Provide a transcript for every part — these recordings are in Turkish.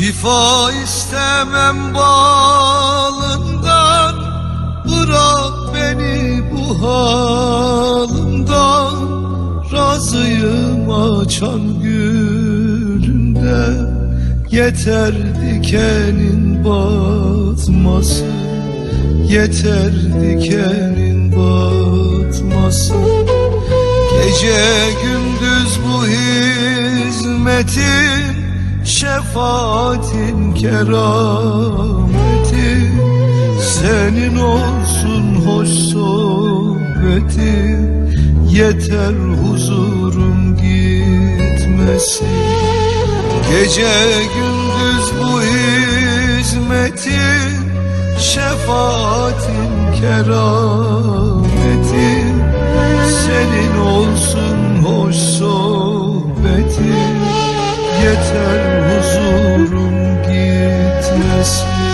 Yiyemem balından Bırak beni bu halimden Razıyım açan gülünde Yeter dikenin batması. Yeter dikenin batması. Gece gündüz bu hizmetin Şefaatin kerameti Senin olsun hoş sohbetin Yeter huzurum gitmesin. Gece gündüz bu hizmetin Şefaatin kerametin Senin olsun hoş sohbetin Yeter huzurum gitmesin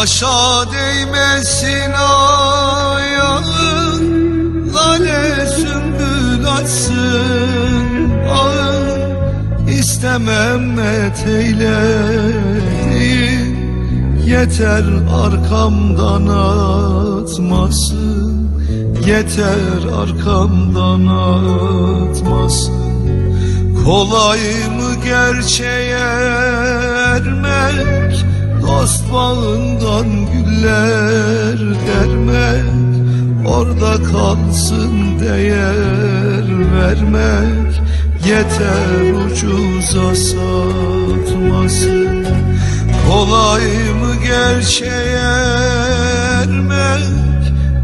Taşa değmesin ayağın Lale sümbül açsın ağın. İstemem eteylediğin Yeter arkamdan atmasın. Yeter arkamdan atmasın. Kolay mı gerçeğe ermek Dost bağından güller dermek Orada kalsın değer vermek. Yeter ucuza satmasın Kolay mı gerçeğe ermek?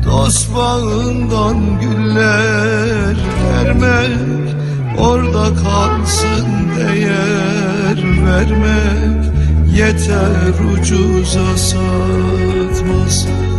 Dost bağından güller vermek Orada kalsın değer vermek یه تر رو جوز آسات ماست.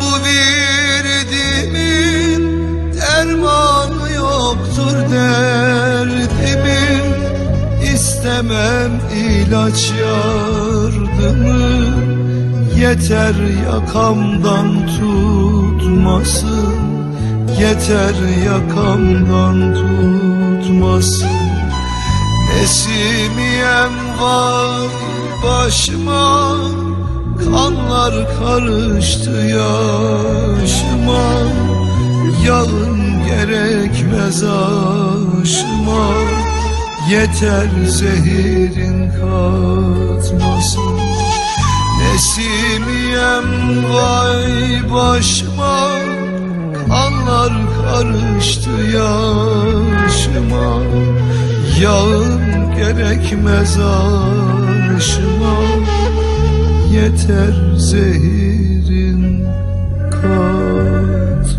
Bu virdimin Dermanı yoktur derdimin. İstemem ilaç yardımı Yeter yakamdan tutmasın Yeter yakamdan tutmasın Esimiyem var başıma Kanlar karıştı yaşıma. Yağın gerekmez aşıma Yeter zehirin katmasın Nesimiyem vay başıma. Kanlar karıştı yaşıma. Yağın gerekmez aşıma Yeter zehirin katması